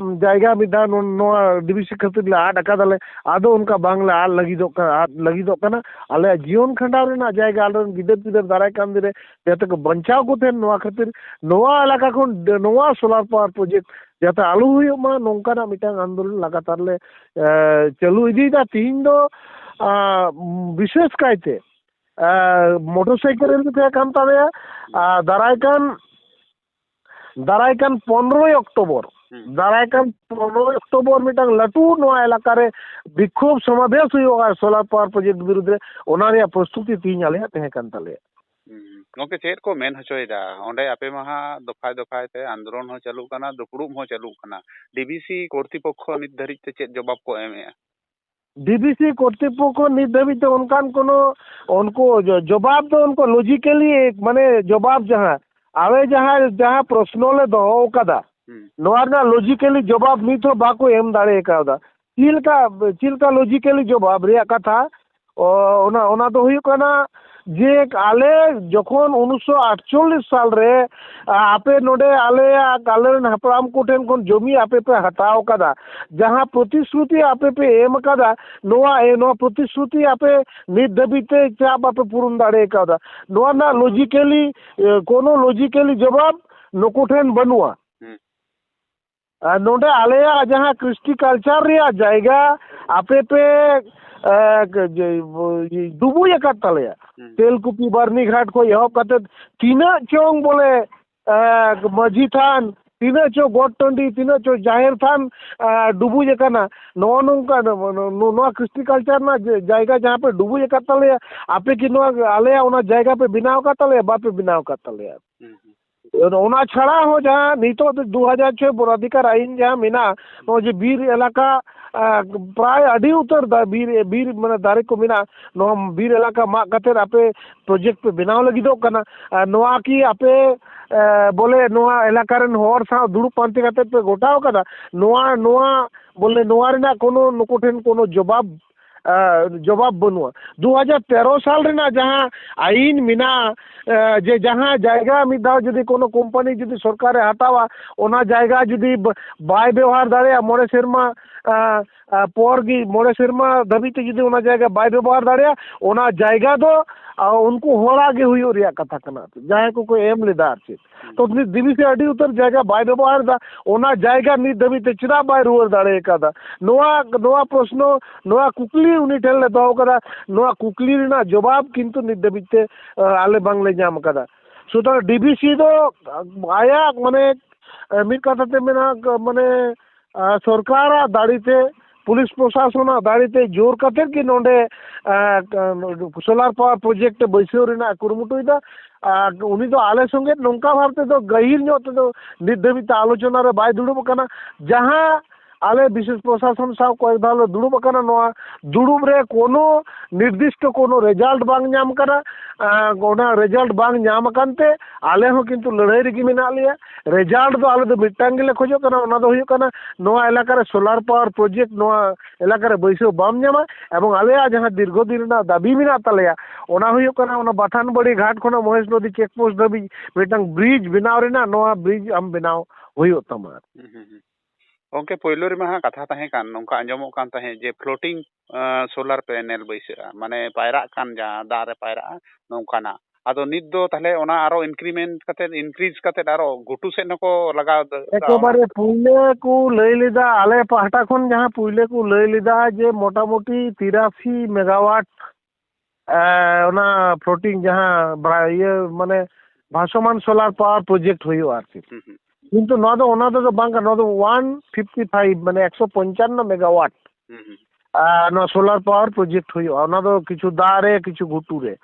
ᱡᱟᱭᱜᱟ ᱢᱤᱫ ᱫᱷᱟᱣ ᱱᱚᱣᱟ ᱰᱤᱵᱤᱥᱤ ᱠᱷᱟᱹᱛᱤᱨ ᱞᱮ ᱟᱫ ᱟᱠᱟᱫᱟᱞᱮ ᱟᱫᱚ ᱚᱱᱠᱟ ᱵᱟᱝᱞᱮ ᱟᱫ ᱞᱟᱹᱜᱤᱫᱚᱜ ᱠᱟᱱᱟ ᱟᱫ ᱞᱟᱹᱜᱤᱫᱚᱜ ᱠᱟᱱᱟ ᱟᱞᱮᱭᱟᱜ ᱡᱤᱭᱚᱱ ᱠᱷᱟᱸᱰᱟᱣ ᱨᱮᱱᱟᱜ ᱡᱟᱭᱜᱟ ᱟᱞᱮᱨᱮᱱ ᱜᱤᱫᱟᱹᱨ ᱯᱤᱫᱟᱹᱨ ᱫᱟᱨᱟᱭ ᱠᱟᱱ ᱫᱤᱨᱮ ᱡᱟᱛᱮ ᱠᱚ ᱵᱟᱧᱪᱟᱣ ᱠᱚ ᱛᱟᱦᱮᱱ ᱱᱚᱣᱟ ᱠᱷᱟᱹᱛᱤᱨ ᱱᱚᱣᱟ ᱮᱞᱟᱠᱟ ᱠᱷᱚᱱ ᱱᱚᱣᱟ ᱥᱳᱞᱟᱨ ᱯᱟᱣᱟᱨ ᱯᱨᱚᱡᱮᱠᱴ ᱡᱟᱛᱮ ᱟᱞᱚ ᱦᱩᱭᱩᱜ ᱢᱟ ᱱᱚᱝᱠᱟᱱᱟᱜ ᱢᱤᱫᱴᱟᱝ ᱟᱱᱫᱳᱞᱚᱱ ᱞᱟᱜᱟᱛᱟᱨ ᱞᱮ ᱪᱟᱹᱞᱩ ᱤᱫᱤᱭᱮᱫᱟ ᱛᱤᱦᱤᱧ ᱫᱚ ᱵᱤᱥᱮᱥ ᱠᱟᱭᱛᱮ ᱢᱚᱴᱚᱨ ᱥᱟᱭᱠᱮᱞ ᱨᱮᱞᱮ ᱛᱟᱦᱮᱸ ᱠᱟᱱ ᱛᱟᱞᱮᱭᱟ ᱫᱟᱨᱟᱭ ᱠᱟᱱ ᱫᱟᱨᱟᱭ ᱠᱟᱱ ᱯᱚᱱᱨᱚᱭ ᱚᱠᱴᱳᱵᱚᱨ ᱫᱟᱨᱟᱭ ᱠᱟᱱ ᱯᱚᱱᱨᱚᱭ ᱚᱠᱴᱳᱵᱚᱨ ᱢᱤᱫᱴᱟᱝ ᱞᱟᱹᱴᱩ ᱱᱚᱣᱟ ᱮᱞᱟᱠᱟᱨᱮ ᱵᱤক্ষᱳᱵ ᱥᱚᱢᱟᱵᱮᱥ ᱦᱩᱭᱩᱜᱼᱟ ᱥᱳᱞᱟᱨ ᱯᱟᱣᱟᱨ ᱯᱨᱚᱡᱮᱠᱴ ᱵᱤᱨᱩᱫᱽ ᱨᱮ ᱚᱱᱟ ᱨᱮᱭᱟᱜ ᱯᱨᱚᱥᱛᱩᱛᱤ ᱛᱤᱦᱤᱧ ᱟᱞᱮᱭᱟᱜ ᱛᱟᱦᱮᱸ ᱠᱟᱱ ᱛᱟᱞᱮᱭᱟ ᱜᱚᱝᱠᱮ ᱪᱮᱫ ᱠᱚ ᱢᱮᱱ ᱦᱚᱪᱚᱭᱮᱫᱟ ᱚᱸᱰᱮ ᱟᱯᱮ ᱢᱟ ᱦᱟᱸᱜ ᱫᱚᱯᱷᱟᱭ ᱫᱚᱯᱷᱟᱭ ᱛᱮ ᱟᱱᱫᱳᱞᱚᱱ ᱦᱚᱸ ᱪᱟᱹᱞᱩᱜ ᱠᱟᱱᱟ ᱫᱩᱯᱲᱩᱵ ᱦᱚᱸ ᱪᱟᱹᱞᱩᱜ ᱠᱟᱱᱟ ᱰᱤᱵᱤᱥᱤ ᱠᱚᱨᱛᱤᱯᱚᱠᱠᱷᱚ ᱱᱤᱛ ᱫᱷᱟᱹᱨᱤᱡ ᱛᱮ ᱪᱮᱫ ᱡᱚᱵᱟᱵ ᱠᱚ ᱮᱢᱮᱜᱼᱟ डीबीसी কর্তৃপক্ষ নিত দাবিতে অনকান কোন उनको জবাব তো उनको লজিক্যালি মানে জবাব जहाँ আবে जहाँ जहाँ প্রশ্ন লে দহ কাদা ᱱᱚᱣᱟ ᱨᱮᱱᱟᱜ ᱞᱚᱡᱤᱠᱮᱞᱤ ᱡᱚᱵᱟᱵ ᱱᱤᱛ ᱦᱚᱸ ᱵᱟᱠᱚ ᱮᱢ ᱫᱟᱲᱮ ᱠᱟᱣᱫᱟ ᱪᱮᱫ ᱞᱮᱠᱟ ᱪᱮᱫ ᱞᱮᱠᱟ ᱞᱚᱡᱤᱠᱮᱞᱤ ᱡᱚᱵᱟᱵ ᱨᱮᱭᱟᱜ ᱠᱟᱛᱷᱟ ᱚᱱᱟ ᱚᱱᱟ ᱫᱚ ᱦᱩᱭᱩᱜ ᱠᱟᱱᱟ ᱡᱮ ᱟᱞᱮ ᱡᱚᱠᱷᱚᱱ ᱩᱱᱤᱥᱥᱚ ᱟᱴᱪᱚᱞᱞᱤᱥ ᱥᱟᱞᱨᱮ ᱟᱯᱮ ᱱᱚᱰᱮ ᱟᱞᱮᱭᱟᱜ ᱟᱞᱮᱨᱮᱱ ᱦᱟᱯᱲᱟᱢ ᱠᱚᱴᱷᱮᱱ ᱠᱷᱚᱱ ᱡᱚᱢᱤ ᱟᱯᱮ ᱯᱮ ᱦᱟᱛᱟᱣ ᱠᱟᱫᱟ ᱡᱟᱦᱟᱸ ᱯᱨᱚᱛᱤᱥᱨᱩᱛᱤ ᱟᱯᱮ ᱯᱮ ᱮᱢ ᱠᱟᱫᱟ ᱱᱚᱣᱟ ᱱᱚᱣᱟ ᱯᱨᱚᱛᱤᱥᱨᱩᱛᱤ ᱟᱯᱮ ᱱᱤᱛ ᱫᱷᱟᱹᱵᱤᱡ ᱛᱮ ᱪᱟ ᱵᱟᱯᱮ ᱯᱩᱨᱚᱱ ᱫᱟᱲᱮ ᱠᱟᱣᱫᱟ ᱱᱚᱣᱟ ᱨᱮᱱᱟᱜ ᱞᱚᱡᱤᱠᱮᱞᱤ ᱠᱳᱱᱳ ᱞᱚᱡᱤᱠᱮᱞᱤ ᱡᱚᱵᱟᱵ ᱱᱩᱠᱩ ᱴᱷᱮᱱ ᱵᱟᱹᱱᱩᱜᱼᱟ कृष्टि कलचार जगह आपेपे डुबुकाले तेलकुपी बर्नी घाट खत एह तीना चौंग बोले मजी थान तीना चो गोटी तना चो ज़ाहिर थान डुबुकाना ना नौका कृष्टि कलचार जगह जहाँ पे डुबुकाले आपे कि आलिया जगह पे बनाव कर बापे बनाव कर ᱚᱱᱟ ᱪᱷᱟᱲᱟ ᱦᱚᱸ ᱡᱟᱦᱟᱸ ᱱᱤᱛᱳᱜ ᱫᱚ ᱫᱩ ᱦᱟᱡᱟᱨ ᱪᱷᱚᱭ ᱵᱚᱱᱟᱫᱷᱤᱠᱟᱨ ᱟᱹᱭᱤᱱ ᱡᱟᱦᱟᱸ ᱢᱮᱱᱟᱜᱼᱟ ᱱᱚᱜᱼᱚᱭ ᱡᱮ ᱵᱤᱨ ᱮᱞᱟᱠᱟ ᱯᱨᱟᱭ ᱟᱹᱰᱤ ᱩᱛᱟᱹᱨ ᱵᱤᱨ ᱵᱤᱨ ᱢᱟᱱᱮ ᱫᱟᱨᱮ ᱠᱚ ᱢᱮᱱᱟᱜᱼᱟ ᱱᱚᱣᱟ ᱵᱤᱨ ᱮᱞᱟᱠᱟ ᱢᱟᱜ ᱠᱟᱛᱮᱫ ᱟᱯᱮ ᱯᱨᱚᱡᱮᱠᱴ ᱯᱮ ᱵᱮᱱᱟᱣ ᱞᱟᱹᱜᱤᱫᱚᱜ ᱠᱟᱱᱟ ᱟᱨ ᱱᱚᱣᱟ ᱠᱤ ᱟᱯᱮ ᱵᱚᱞᱮ ᱱᱚᱣᱟ ᱮᱞᱟᱠᱟ ᱨᱮᱱ ᱦᱚᱲ ᱥᱟᱶ ᱫᱩᱲᱩᱵ ᱯᱟᱱᱛᱮ ᱠᱟᱛᱮᱫ ᱯᱮ ᱜᱚᱴᱟᱣ ᱠᱟᱫᱟ ᱱᱚᱣᱟ ᱱᱚᱣᱟ ᱵᱚᱞᱮ ᱱᱚᱣᱟ ᱨᱮᱱᱟᱜ ᱠᱳᱱᱳ ᱱᱩᱠᱩ ᱴᱷᱮᱱ ᱠᱳᱱᱳ ᱡᱚᱵᱟᱵ ᱡᱚᱵᱟᱵ ᱵᱟᱹᱱᱩᱜᱼᱟ ᱫᱩ ᱦᱟᱡᱟᱨ ᱛᱮᱨᱚ ᱥᱟᱞ ᱨᱮᱱᱟᱜ ᱡᱟᱦᱟᱸ ᱟᱹᱭᱤᱱ ᱢᱮᱱᱟᱜᱼᱟ ᱡᱮ ᱡᱟᱦᱟᱸ ᱡᱟᱭᱜᱟ ᱢᱤᱫ ᱫᱷᱟᱣ ᱡᱩᱫᱤ ᱠᱳᱱᱳ ᱠᱳᱢᱯᱟᱱᱤ ᱡᱩᱫᱤ ᱥᱚᱨᱠᱟᱨᱮ ᱦᱟᱛᱟᱣᱟ ᱚᱱᱟ ᱡᱟᱭᱜᱟ ᱡᱩᱫᱤ ᱵᱟᱭ ᱵᱮᱣᱦᱟᱨ ᱫᱟᱲᱮᱭᱟᱜᱼᱟ ᱢᱚᱬᱮ ᱥᱮᱨᱢᱟ ᱯᱚᱨ ᱜᱮ ᱢᱚᱬᱮ ᱥᱮᱨᱢᱟ ᱫᱷᱟᱹᱵᱤᱡ ᱛᱮ ᱡᱩᱫᱤ ᱚᱱᱟ ᱡᱟᱭᱜᱟ ᱵᱟᱭ ᱵᱮᱵᱚᱦᱟᱨ ᱫᱟᱲᱮᱭᱟᱜᱼᱟ ᱚᱱᱟ ᱡᱟᱭᱜᱟ ᱫᱚ उनको होड़ा गे हुई रिया कथा कना जहाँ को कोई एम लेदा चे तो दिवी से अड़ी उतर जगह बाय व्यवहार दा ओना जायगा नी दबी ते चिरा बाय रुवर दाड़े कदा नोआ नोआ प्रश्न नोआ कुकली उनी ठेल ले दो कदा नोआ कुकली ना जवाब किंतु नी दबी ते आले बांग्ले ᱞᱮ ᱧᱟᱢ ᱟᱠᱟᱫᱟ ᱥᱩᱛᱨᱚᱝ ᱰᱤᱵᱷᱤᱥᱤ ᱫᱚ ᱟᱭᱟᱜ ᱢᱟᱱᱮ ᱢᱤᱫ ᱠᱟᱛᱷᱟ ᱛᱮ ᱢᱮᱱᱟ ᱢᱟᱱᱮ ᱥᱚᱨᱠᱟᱨᱟᱜ ᱫᱟᱲᱮᱛᱮ ᱯᱩᱞᱤᱥ ᱯᱨᱚᱥᱟᱥᱚᱱᱟᱜ ᱫᱟᱲᱮᱛᱮ ᱡᱳᱨ ᱠᱟᱛᱮᱫ ᱜᱮ ᱱᱚᱰᱮ ᱥᱳᱞᱟᱨ ᱯᱟᱣᱟᱨ ᱯᱨᱚᱡᱮᱠᱴ ᱵᱟᱹᱭᱥᱟᱹᱣ ᱨᱮᱱᱟᱜ ᱠᱩᱨᱩᱢᱩᱴᱩᱭᱮᱫᱟ ᱟᱨ ᱩᱱᱤ ᱫᱚ ᱟᱞᱮ ᱥᱚᱸᱜᱮ ᱱᱚᱝᱠᱟ ᱵᱷᱟᱵ ᱛᱮᱫᱚ ᱜᱟᱹᱦᱤᱨ ᱧᱚᱜ ᱛᱮᱫᱚ ᱱᱤᱛ ᱫᱷᱟᱹᱵᱤᱡ ᱛᱮ ᱟᱞᱳᱪᱚᱱᱟ ᱨᱮ ᱵᱟᱭ ᱫᱩᱲᱩᱵ ᱟᱠᱟᱱᱟ ᱡᱟᱦᱟᱸ आले विशेष प्रशासन साव को एक दालो दुरुब करना नोआ। दुरुब रे कोनो निर्दिष्ट कोनो रिज़ल्ट बांग न्याम आले हो किंतु लड़ाई रिकी लिया। रिज़ल्ट तो आले तो मिट्टांगे ले सोलार पावर प्रोजेक्ट नोआ इलाका बैसो बांग एवं आले आज यहाँ दीर्घो दिन ना दबी में बाथान बड़ी घाट खोना, मोहेश नदी, चेकपोस्ट दबी मिट्टांग ब्रिज बिना रे ना ब्रिज हम बिनाओ। होता गे पोलो रहा कथा तह आज़म जे फ्लोटिंग सोलार पैनल बैसा मानने पायरा जहाँ दारे पायरा नौकाना अब इनक्रीमेंट कर गुटु सको लगे पुले को लैलेदा पहाटा खन जहाँ पुले को लैलेदा जे मोटामोटी भाषमान सोलार पावर प्रोजेक्ट हो ᱠᱤᱱᱛᱩ ᱱᱚᱣᱟ ᱫᱚ ᱚᱱᱟ ᱫᱚ ᱵᱟᱝ ᱠᱟᱱᱟ ᱱᱚᱣᱟ ᱫᱚ ᱳᱣᱟᱱ ᱯᱷᱤᱯᱴᱤ ᱯᱷᱟᱭᱤᱵ ᱢᱟᱱᱮ ᱮᱠᱥᱚ ᱯᱚᱧᱪᱟᱱᱱᱚ ᱢᱮᱜᱟᱣᱟᱴ ᱱᱚᱣᱟ ᱥᱳᱞᱟᱨ ᱯᱟᱣᱟᱨ ᱯᱨᱚᱡᱮᱠᱴ ᱦᱩᱭᱩᱜᱼᱟ ᱚᱱᱟ ᱫᱚ ᱠᱤᱪᱷᱩ ᱫᱟᱜ ᱨᱮ ᱠᱤᱪᱷᱩ ᱜᱷᱩᱴᱩ ᱨᱮ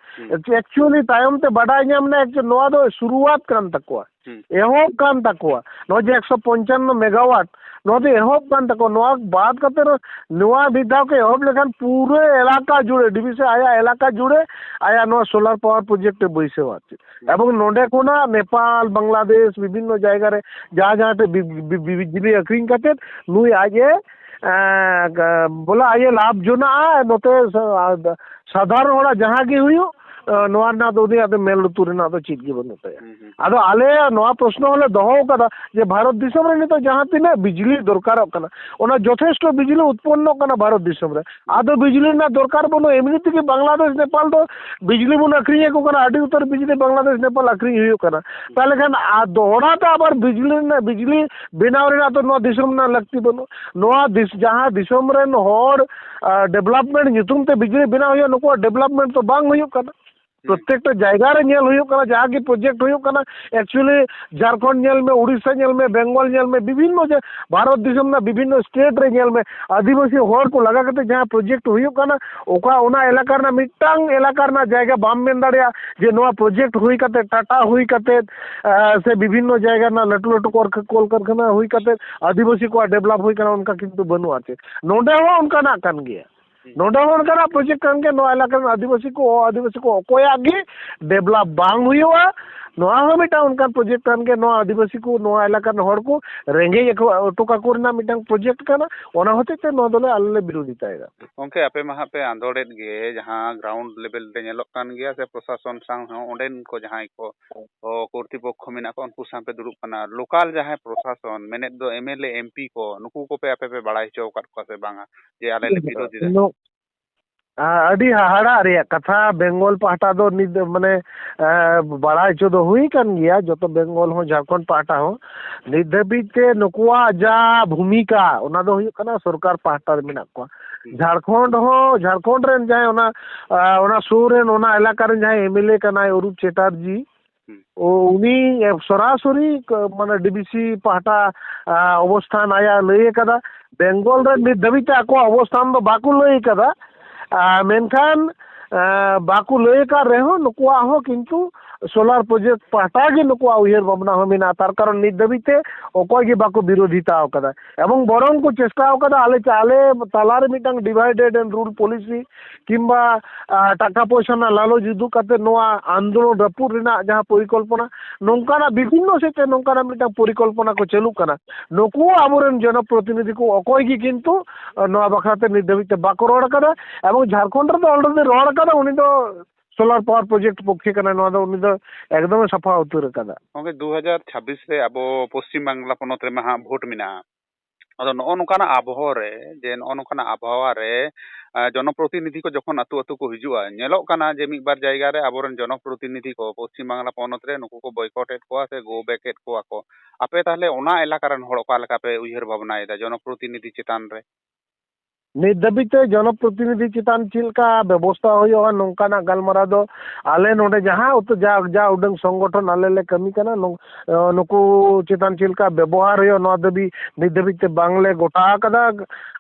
ᱮᱠᱪᱩᱭᱮᱞᱤ ᱛᱟᱭᱚᱢ ᱛᱮ ᱵᱟᱰᱟᱭ ᱧᱟᱢ ᱮᱱᱟ ᱱᱚᱣᱟ ᱫᱚ ᱥᱩᱨᱩᱣᱟᱛ ᱠᱟᱱ ᱛᱟᱠᱚᱣᱟ ᱮᱦᱚᱵ ᱠᱟᱱ ᱛᱟᱠᱚᱣᱟ ᱱᱚᱜᱼᱚᱭ ᱡᱮ ᱮᱠᱥᱚ ᱯᱚᱧᱪᱟᱱᱱᱚ ᱢᱮᱜᱟᱣᱟᱴ ᱱᱚᱣᱟ ᱫᱚ ᱮᱦᱚᱵ ᱠᱟᱱ ᱛᱟᱠᱚᱣᱟ ᱱᱚᱣᱟ ᱵᱟᱫ ᱠᱟᱛᱮ ᱨᱮ ᱱᱚᱣᱟ ᱢᱤᱫ ᱫᱷᱟᱣ ᱠᱚ ᱮᱦᱚᱵ ᱞᱮᱠᱷᱟᱱ ᱯᱩᱨᱟᱹ ᱮᱞᱟᱠᱟ ᱡᱩᱲᱮ ᱰᱤᱵᱷᱤᱥᱚᱱ ᱟᱭᱟᱜ ᱮᱞᱟᱠᱟ ᱡᱩᱲᱮ ᱟᱭᱟᱜ ᱱᱚᱣᱟ ᱥᱳᱞᱟᱨ ᱯᱟᱣᱟᱨ ᱯᱨᱚᱡᱮᱠᱴ ᱮ ᱵᱟᱹᱭᱥᱟᱹᱣᱟ ᱮᱵᱚᱝ ᱱᱚᱰᱮ ᱠᱷᱚᱱᱟᱜ ᱱᱮᱯᱟᱞ ᱵᱟᱝᱞᱟᱫᱮᱥ ᱵᱤᱵᱷᱤᱱᱱᱚ ᱡᱟᱭᱜᱟ ᱨᱮ ᱡᱟᱦᱟᱸ ᱡᱟᱦᱟᱸ ᱴᱷᱮᱡ ᱵᱤᱡᱽᱞᱤ ᱟᱹᱠᱷᱨᱤᱧ ᱠᱟᱛᱮᱫ ᱱᱩᱭ ᱟᱡ ᱮ ᱵᱚᱞᱮ ᱟᱡ ᱮ ᱞᱟᱵᱷ ᱡᱚᱱᱟᱜᱼᱟ ᱱᱚᱛᱮ ᱥᱟᱫᱷᱟᱨᱚᱱ ᱦᱚᱲᱟᱜ ᱡᱟᱦᱟᱸ ᱜᱮ ᱦᱩᱭᱩᱜ मेल ऋतु चीज़ के बंद अब आल प्रश्न हमें दहोकता भारत नित तो जहाँ बिजली दरकार जथेष बिजली उत्पन्न करना भारत अद बिजली दरकार बनो एम बांग्लादेश नेपाल तो बिजली बन आखिरी को उत्तर बिजली बांग्लादेश नेपाल आखिरी तेलखान दौड़ा तो अब बिजली बिजली बनाव तो लगती बनूम डेवलपमेंट बिजली बनाव नुक डेवलपमेंट तो बांग प्रत्येक जैगारे जहाँ की प्रोजेक्ट एक्चुअली झारखंड में उड़ीसा में बेंगल में, विभिन्न भारत में विभिन्न स्टेट में, आदिवासी को लगा करते जहाँ प्रोजेक्ट एलाका एलाका एलकार जैगे बाम जे प्रोजेक्ट हुई टाटा हुई कते से विभिन्न जैगे लटू लटू कल कारखाना हुई आदिवासी को डेवलप हुई उनका बनू आचे नोडे हो उनका ना कान गया ᱱᱚᱰᱮ ᱦᱚᱸ ᱚᱱᱠᱟᱱᱟᱜ ᱯᱨᱚᱡᱮᱠᱴ ᱠᱟᱱ ᱜᱮᱭᱟ ᱱᱚᱣᱟ ᱮᱞᱟᱠᱟ ᱨᱮᱱ ᱟᱹᱫᱤᱵᱟᱹᱥᱤ ᱠᱚ ᱚ ᱟᱹᱫᱤᱵᱟᱹᱥᱤ ᱠᱚ ᱚᱠᱚᱭᱟᱜ ᱜᱮ ᱰᱮᱵᱷᱞᱚᱯ ᱵᱟᱝ ᱦᱩᱭᱩᱜᱼᱟ ᱱᱚᱣᱟ ᱦᱚᱸ ᱢᱤᱫᱴᱟᱝ ᱚᱱᱠᱟᱱ ᱯᱨᱚᱡᱮᱠᱴ ᱠᱟᱱ ᱜᱮᱭᱟ ᱱᱚᱣᱟ ᱟᱹᱫᱤᱵᱟᱹᱥᱤ ᱠᱚ ᱱᱚᱣᱟ ᱮᱞᱟᱠᱟ ᱨᱮᱱ ᱦᱚᱲ ᱠᱚ ᱨᱮᱸᱜᱮᱡ ᱦᱚᱴᱚ ᱠᱟᱠᱚ ᱨᱮᱱᱟᱜ ᱢᱤᱫᱴᱟᱝ ᱯᱨᱚᱡᱮᱠᱴ ᱠᱟᱱᱟ ᱚᱱᱟ ᱦᱚᱛᱮᱡ ᱛᱮ ᱱᱚᱣᱟ ᱫᱚᱞᱮ ᱟᱞᱮ ᱞᱮ ᱵᱤᱨᱳᱫᱷᱤᱛᱟᱭᱮᱫᱟ ᱜᱚᱝᱠᱮ ᱟᱯᱮ ᱢᱟ ᱦᱟᱸᱜ ᱯᱮ ᱟᱸᱫᱳᱲᱮᱫ ᱜᱮ ᱡᱟᱦᱟᱸ ᱜᱨᱟᱣᱩᱱᱰ ᱞᱮᱵᱮᱞ ᱨᱮ ᱧᱮᱞᱚᱜ ᱠᱟᱱ ᱜᱮᱭᱟ ᱥᱮ ᱯᱨᱚᱥᱟᱥᱚᱱ ᱥᱟᱶ ᱦᱚᱸ ᱚᱸᱰᱮᱱ ᱠᱚ ᱡᱟᱦᱟᱸᱭ ᱠᱚ ᱠᱚᱨᱛᱤᱯᱚᱠᱠᱷᱚ ᱢᱮᱱᱟᱜ ᱠᱚᱣᱟ ᱩᱱᱠᱩ ᱥᱟᱶ ᱯᱮ ᱫᱩᱲᱩᱵ ᱠᱟᱱᱟ ᱞᱳᱠᱟᱞ ᱡᱟᱦᱟᱸᱭ ᱯᱨᱚᱥᱟᱥᱚᱱ ᱢᱮᱱᱮᱫ ᱫᱚ ᱮᱢᱮᱞᱮ ᱮᱢᱯᱤ ᱠᱚ ᱱᱩᱠᱩ ᱠᱚᱯᱮ ᱟᱯᱮ ᱯᱮ ᱵᱟᱲᱟᱭ ᱦᱚᱪᱚ ᱟᱠᱟᱫ ᱠᱚᱣᱟ ᱥᱮ ᱵᱟᱝᱟ ᱡᱮ ᱟᱞᱮ ᱞᱮ ᱵᱤᱨᱳᱫᱷᱤᱫᱟ आदि हाहाड़ा रे कथा बंगाल पाटा दो नि माने बड़ा जो दो हुई कन गया जो तो बंगाल हो झारखंड पाटा हो निधे भी ते जा भूमिका उना दो हुई कना सरकार पाटा रे मिना को झारखंड हो झारखंड रे जाए उना उना सूर रे उना इलाका रे जाए एमएलए कना अरुप चटर्जी ओ उनी सरासरी माने डीबीसी पाटा अवस्थान आया लईकदा बंगाल रे निधे ते को अवस्थान बाकु लईकदा ᱢᱮᱱᱠᱷᱟᱱ ᱵᱟᱠᱚ ᱞᱟᱹᱭ ᱟᱠᱟᱫ ᱨᱮᱦᱚᱸ ᱱᱩᱠᱩᱣᱟᱜ ᱦᱚᱸ ᱠᱤᱱᱛᱩ ᱥᱳᱞᱟᱨ ᱯᱨᱚᱡᱮᱠᱴ ᱯᱟᱦᱴᱟ ᱜᱮ ᱱᱩᱠᱩᱣᱟᱜ ᱩᱭᱦᱟᱹᱨ ᱵᱷᱟᱵᱽᱱᱟ ᱦᱚᱸ ᱢᱮᱱᱟᱜᱼᱟ ᱛᱟᱨ ᱠᱟᱨᱚᱱ ᱱᱤᱛ ᱫᱷᱟᱹᱵᱤᱡ ᱛᱮ ᱚᱠᱚᱭ ᱜᱮ ᱵᱟᱠᱚ ᱵᱤᱨᱳᱫᱷᱤᱛᱟ ᱟᱠᱟᱫᱟ ᱮᱵᱚᱝ ᱵᱚᱨᱚᱝ ᱠᱚ ᱪᱮᱥᱴᱟ ᱟᱠᱟᱫᱟ ᱟᱞᱮ ᱟᱞᱮ ᱛᱟᱞᱟᱨᱮ ᱢᱤᱫᱴᱟᱝ ᱰᱤᱵᱷᱟᱭᱰᱮᱰ ᱮᱱᱰ ᱨᱩᱞ ᱯᱚᱞᱤᱥᱤ ᱠᱤᱝᱵᱟ ᱴᱟᱠᱟ ᱯᱚᱭᱥᱟ ᱨᱮᱱᱟᱜ ᱞᱟᱞᱚᱪ ᱩᱫᱩᱜ ᱠᱟᱛᱮ ᱱᱚᱣᱟ ᱟᱱᱫᱳᱞᱚᱱ ᱨᱟᱹᱯᱩᱫ ᱨᱮᱱᱟᱜ ᱡᱟᱦᱟᱸ ᱯᱚᱨᱤᱠᱚᱞᱯᱚᱱᱟ ᱱᱚᱝᱠᱟᱱᱟᱜ ᱵᱤᱵᱷᱤᱱᱱᱚ ᱥᱮᱫ ᱛᱮ ᱱᱚᱝᱠᱟᱱᱟᱜ ᱢᱤᱫᱴᱟᱝ ᱯᱚᱨᱤᱠᱚᱞᱯᱚᱱᱟ ᱠᱚ ᱪᱟᱹᱞᱩᱜ ᱠᱟᱱᱟ ᱱᱩᱠᱩ ᱟᱵᱚᱨᱮᱱ ᱡᱚᱱᱚᱯᱨᱚᱛᱤᱱᱤᱫᱷᱤ ᱠᱚ ᱚᱠᱚᱭ ᱜᱮ ᱠᱤᱱᱛᱩ ᱱᱚᱣᱟ ᱵᱟᱠᱷᱨᱟᱛᱮ ᱱᱤᱛ ᱫᱷᱟᱹᱵᱤᱡ ᱛᱮ ᱵᱟᱠᱚ ᱨᱚᱲ ᱟᱠᱟᱫᱟ ᱮᱵᱚᱝ ᱡᱷᱟᱲᱠᱷᱚᱸᱰ ᱨᱮᱫᱚ ᱚᱞᱨᱮᱰᱤ ᱨᱚᱲ ᱟᱠᱟᱫᱟ ᱩᱱᱤ ᱫᱚ ᱥᱳᱞᱟᱨ ᱯᱟᱣᱟᱨ ᱯᱨᱚᱡᱮᱠᱴ ᱯᱚᱠᱠᱷᱮ ᱠᱟᱱᱟ ᱱᱚᱣᱟ ᱫᱚ ᱩᱱᱤ ᱫᱚ ᱮᱠᱫᱚᱢᱮ ᱥᱟᱯᱷᱟ ᱩᱛᱟᱹᱨ ᱟᱠᱟᱫᱟ ᱜᱚᱝᱠᱮ ᱫᱩ ᱦᱟᱡᱟᱨ ᱪᱷᱟᱵᱵᱤᱥ ᱨᱮ ᱟᱵᱚ ᱯᱚᱥᱪᱤᱢ ᱵᱟᱝᱞᱟ ᱯᱚᱱᱚᱛ ᱨᱮᱢᱟ ᱦᱟᱸᱜ ᱵᱷᱳᱴ ᱢᱮᱱᱟᱜᱼᱟ ᱟᱫᱚ ᱱᱚᱜᱼᱚ ᱱᱚᱝᱠᱟᱱᱟᱜ ᱟᱵᱚᱦᱟᱣᱟ ᱡᱮ ᱱᱚᱜᱼᱚ ᱱᱚᱝᱠᱟᱱᱟᱜ ᱟᱵᱚᱦᱟᱣᱟ ᱨᱮ ᱡᱚᱱᱚᱯᱨᱚᱛᱤᱱᱤᱫᱷᱤ ᱠᱚ ᱡᱚᱠᱷᱚᱱ ᱟᱛᱳ ᱟᱛᱳ ᱠᱚ ᱦᱤᱡᱩᱜᱼᱟ ᱧᱮᱞᱚᱜ ᱠᱟᱱᱟ ᱡᱮ ᱢᱤᱫ ᱵᱟᱨ ᱡᱟᱭᱜᱟ ᱨᱮ ᱟᱵᱚᱨᱮᱱ ᱡᱚᱱᱚᱯᱨᱚᱛᱤᱱᱤᱫᱷᱤ ᱠᱚ ᱯᱚᱥᱪᱤᱢ ᱵᱟᱝᱞᱟ ᱯᱚᱱᱚᱛ ᱨᱮ ᱱᱩᱠᱩ ᱠᱚ ᱵᱚᱭᱠᱚᱴᱮᱫ ᱠᱚᱣᱟ ᱥᱮ ᱜᱳ ᱵᱮᱠᱮᱫ ᱠᱚᱣᱟ ᱠᱚ ᱟᱯᱮ ᱛᱟᱦᱞᱮ ᱚᱱᱟ ᱮᱞᱟᱠᱟ ᱨᱮᱱ ᱦᱚᱲ ᱚᱠᱟ ᱞᱮᱠᱟ ᱯᱮ ᱩᱭᱦᱟᱹᱨ ᱵᱷᱟᱵᱽᱱᱟᱭᱮᱫᱟ ᱡᱚᱱᱚᱯᱨᱚᱛᱤᱱᱤᱫᱷᱤ ᱪᱮᱛᱟᱱ ᱨᱮ ᱱᱤᱛ ᱫᱷᱟᱹᱵᱤᱡ ᱛᱮ ᱡᱚᱱᱚᱯᱨᱚᱛᱤᱱᱤᱫᱷᱤ ᱪᱮᱛᱟᱱ ᱪᱮᱫ ᱞᱮᱠᱟ ᱵᱮᱵᱚᱥᱛᱷᱟ ᱦᱩᱭᱩᱜᱼᱟ ᱱᱚᱝᱠᱟᱱᱟᱜ ᱜᱟᱞᱢᱟᱨᱟᱣ ᱫᱚ ᱟᱞᱮ ᱱᱚᱰᱮ ᱡᱟᱦᱟᱸ ᱩᱛᱟᱹᱨ ᱡᱟ ᱡᱟ ᱩᱰᱟᱹᱝ ᱥᱚᱝᱜᱚᱴᱷᱚᱱ ᱟᱞᱮ ᱞᱮ ᱠᱟᱹᱢᱤ ᱠᱟᱱᱟ ᱱᱩᱠᱩ ᱪᱮᱛᱟᱱ ᱪᱮᱫ ᱞᱮᱠᱟ ᱵᱮᱵᱚᱦᱟᱨ ᱦᱩᱭᱩᱜᱼᱟ ᱱᱚᱣᱟ ᱫᱷᱟᱹᱵᱤᱡ ᱱᱤᱛ ᱫᱷᱟᱹᱵᱤᱡ ᱛᱮ ᱵᱟᱝᱞᱮ ᱜᱚᱴᱟ ᱟᱠᱟᱫᱟ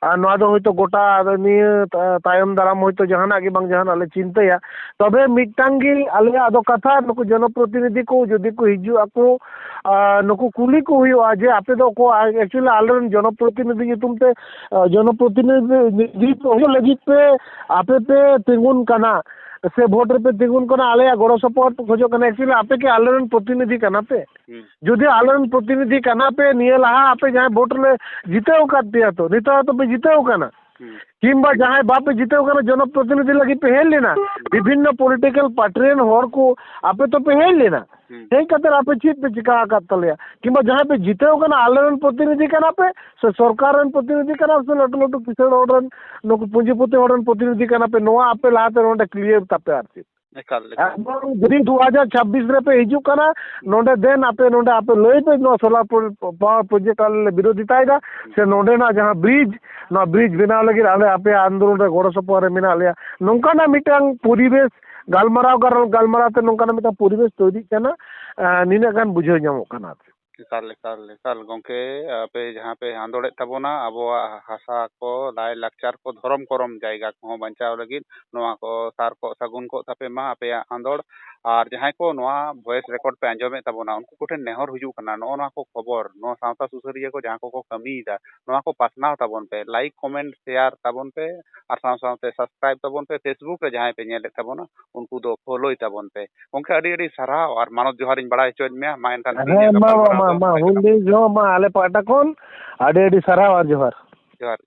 ᱟᱨ ᱱᱚᱣᱟ ᱫᱚ ᱦᱳᱭᱛᱳ ᱜᱚᱴᱟ ᱱᱤᱭᱟᱹ ᱛᱟᱭᱚᱢ ᱫᱟᱨᱟᱢ ᱦᱳᱭᱛᱳ ᱡᱟᱦᱟᱱᱟᱜ ᱜᱮ ᱵᱟᱝ ᱡᱟᱦᱟᱱᱟᱜ ᱞᱮ ᱪᱤᱱᱛᱟᱹᱭᱟ ᱛᱚᱵᱮ ᱢᱤᱫᱴᱟᱝ ᱜᱮ ᱟᱞᱮᱭᱟᱜ ᱟᱫᱚ ᱠᱟᱛᱷᱟ ᱱᱩᱠᱩ ᱡᱚᱱᱚᱯᱨᱚᱛᱤᱱᱤᱫᱷᱤ ᱠᱚ ᱡᱩᱫᱤ ᱠᱚ ᱦᱤᱡᱩᱜ ᱟᱠᱚ ᱱᱩᱠᱩ ᱠᱩᱞᱤ ᱠᱚ ᱦᱩᱭᱩᱜᱼᱟ ᱡᱮ ᱟᱯᱮ ᱫᱚ ᱚᱠᱚᱭ ᱮᱠᱪᱩᱭᱮᱞᱤ ᱟᱞᱮᱨᱮᱱ ᱡᱚᱱᱚᱯᱨᱚᱛᱤᱱᱤᱫᱷᱤ ᱧᱩᱛᱩᱢ ᱛᱮ ᱡᱚᱱᱚᱯᱨᱚᱛᱤᱱᱤᱫᱷᱤ तिगुन से भोटर पे तिगुन आल गो सपोर्ट खोजना एक्चुअल आपे के आलोर प्रतिनिधि पे जुदी आलोन प्रतिनिधि पे लहा आपे जहाँ भोटर जिते तो नित जिते किंबा जहाँ बापे जिते जनप्रतिनिधि लगे पे हेल लेना विभिन्न पॉलिटिकल पार्टीन हर को आपे तो पे हेल लेना चित पे चिका चिकाता कि जहाँ पे जीते आलरे प्रतिनिधि पे से सरकार प्रतिनिधि से लटू लटू किसड़े पुंजीपति प्रतिनिधि पे आपे लाते क्लियर तपे आर दो हज़ार छब्बीस पे हजुना ना दें आपे ना आपे लैपे सोलापुर पावर प्रोजेक्ट आलें विरोधित से ना जहाँ ब्रिज ना ब्रिज बनाव लगे आलें आपे आंदोलन गड़ो सपोरे मेना नौकाना मिटांग परिवेश ᱜᱟᱞᱢᱟᱨᱟᱣ ᱜᱟᱞᱢᱟᱨᱟᱣ ᱛᱮ ᱱᱚᱝᱠᱟᱱᱟᱜ ᱢᱤᱫᱴᱟᱝ ᱯᱚᱨᱤᱵᱮᱥ ᱛᱚᱭᱨᱤᱜ ᱠᱟᱱᱟ ᱱᱤᱱᱟᱹᱜ ᱜᱟᱱ ᱵᱩᱡᱷᱟᱹᱣ ᱧᱟᱢᱚᱜ ᱠᱟᱱᱟ ᱮᱠᱟᱞ ᱮᱠᱟल ᱮᱠᱟᱞ ᱜᱚᱝᱠᱮ ᱟᱯᱮ ᱡᱟᱦᱟᱸ ᱯᱮ ᱟᱸᱫᱳᱲᱮᱫ ᱛᱟᱵᱚᱱᱟ ᱟᱵᱚᱣᱟᱜ ᱦᱟᱥᱟ ᱠᱚ ᱞᱟᱭᱼᱞᱟᱠᱪᱟᱨ ᱠᱚ ᱫᱷᱚᱨᱚᱢ ᱠᱚᱨᱚᱢ ᱡᱟᱭᱜᱟ ᱠᱚᱦᱚᱸ ᱵᱟᱧᱪᱟᱣ ᱞᱟᱹᱜᱤᱫ ᱱᱚᱣᱟ ᱠᱚ ᱥᱟᱨ ᱠᱚᱜ ᱥᱟᱹᱜᱩᱱ ᱠᱚᱜ ᱛᱟᱯᱮ ᱢᱟ ᱟᱯᱮᱭᱟᱜ ᱟᱸᱫᱳᱲ ᱟᱨ ᱡᱟᱦᱟᱸᱭ ᱠᱚ ᱱᱚᱣᱟ ᱵᱷᱚᱭᱮᱥ ᱨᱮᱠᱚᱨᱰ ᱯᱮ ᱟᱸᱡᱚᱢᱮᱫ ᱛᱟᱵᱚᱱᱟ ᱩᱱᱠᱩ ᱠᱚᱴᱷᱮᱱ ᱱᱮᱦᱚᱨ ᱦᱤᱡᱩᱜ ᱠᱟᱱᱟ ᱱᱚᱜᱼᱚ ᱱᱚᱣᱟ ᱠᱚ ᱠᱷᱚᱵᱚᱨ ᱱᱚᱣᱟ ᱥᱟᱶᱛᱟ ᱥᱩᱥᱟᱹᱨᱤᱭᱟᱹ ᱠᱚ ᱡᱟᱦᱟᱸ ᱠᱚᱠᱚ ᱠᱟᱹᱢᱤᱭᱮᱫᱟ ᱱᱚᱣᱟ ᱠᱚ ᱯᱟᱥᱱᱟᱣ ᱛᱟᱵᱚᱱ ᱯᱮ ᱞᱟᱭᱤᱠ ᱠᱚᱢᱮᱱᱴ ᱥᱮᱭᱟᱨ ᱛᱟᱵᱚᱱ ᱯᱮ ᱟᱨ ᱥᱟᱶ ᱥᱟᱶᱛᱮ ᱥᱟᱵᱥᱠᱨᱟᱭᱤᱵ ᱛᱟᱵᱚᱱ ᱯᱮ ᱯᱷᱮᱥᱵᱩᱠ ᱨᱮ ᱡᱟᱦᱟᱸᱭ ᱯᱮ ᱧᱮᱞᱮᱫ ᱛᱟᱵᱚᱱᱟ ᱩᱱᱠᱩ ᱫᱚ ᱯᱷᱳᱞᱳᱭ ᱛᱟᱵᱚᱱ ᱯᱮ ᱜᱚᱝᱠᱮ ᱟᱹᱰᱤ ᱟᱹᱰᱤ ᱥᱟᱨᱦᱟᱣ ᱟᱨ ᱢᱟᱱᱚᱛ ᱡᱚᱦᱟᱨᱤᱧ ᱵᱟᱲᱟᱭ ᱦᱚᱪᱚᱧ ᱢᱮᱭᱟ ᱢᱟ ᱮᱱᱠᱷᱟᱱ ᱦᱮᱸ ᱢᱟ ᱢᱟ ᱢᱟ ᱦᱩᱞ ᱫᱤᱱ ᱡᱚᱦᱚᱜ ᱢᱟ ᱟᱞᱮ ᱯᱟᱦᱴᱟ ᱠᱷᱚᱱ ᱟᱹᱰᱤ ᱟᱹᱰᱤ ᱥᱟᱨᱦᱟᱣ ᱟᱨ ᱡᱚᱦᱟᱨ ᱡᱚᱦᱟᱨ